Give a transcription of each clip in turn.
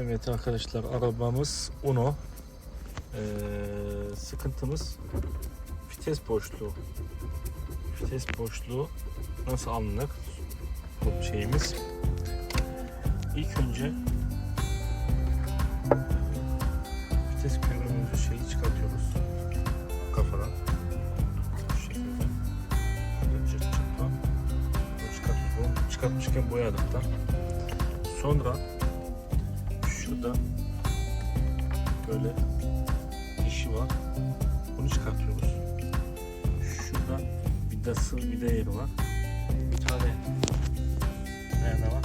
Evet arkadaşlar arabamız Uno. Ee, sıkıntımız vites boşluğu. Vites boşluğu nasıl alınır? Bu şeyimiz. İlk önce vites kuyruğumuzu şeyi çıkartıyoruz kafadan. Şu şekilde. Çıkartıyoruz. Çıkartmışken boyadık da. Sonra şurada böyle dişi var. Bunu çıkartıyoruz. Şurada vidası, vida yeri var. Bir tane nerede var?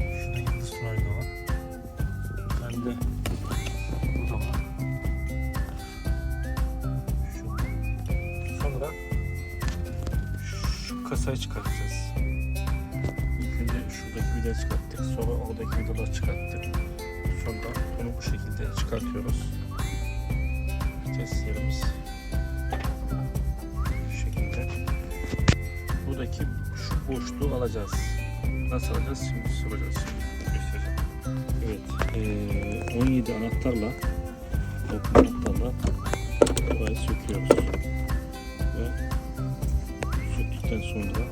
Şurada yıldız tunalı var. Tane de burada var. Şu. Sonra şu kasayı çıkartacağız. Şuradaki vidayı çıkarttık. Sonra oradaki vidaları çıkarttık. Sonra bunu bu şekilde çıkartıyoruz. Vites yerimiz şu şekilde. Buradaki şu boşluğu alacağız. Nasıl alacağız? Şimdi soracağız. Evet. eee, 17 anahtarla anahtarla burayı söküyoruz. Ve söktükten sonra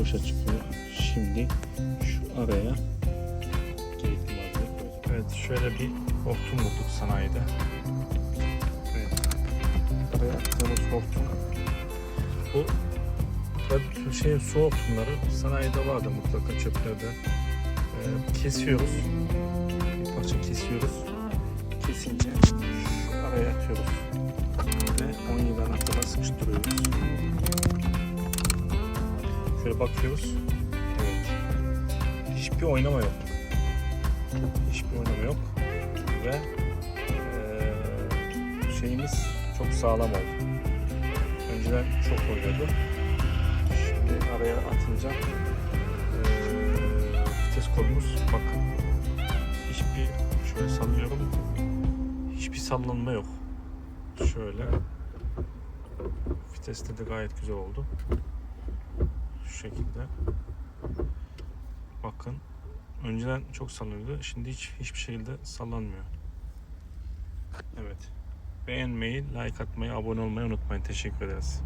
boşa çıkıyor. Şimdi şu araya gerekli malzemeyi koyduk. Evet şöyle bir hortum bulduk sanayide. Evet. Araya attığımız hortum. Bu Tabii şey su hortumları sanayide vardı mutlaka çöplerde. Ee, kesiyoruz. Bir parça kesiyoruz. Kesince araya atıyoruz. Bakıyoruz. Evet. Hiçbir oynama yok. Hiçbir oynama yok. Ve eee, şeyimiz çok sağlam oldu. Önceden çok oynuyordu. Şimdi araya atınca eee, vites kolumuz bakın hiçbir şöyle sallıyorum hiçbir sallanma yok. Şöyle viteste de gayet güzel oldu. Şu şekilde. Bakın önceden çok sallanıyordu. Şimdi hiç hiçbir şekilde sallanmıyor. Evet. Beğenmeyi, like atmayı, abone olmayı unutmayın. Teşekkür ederiz.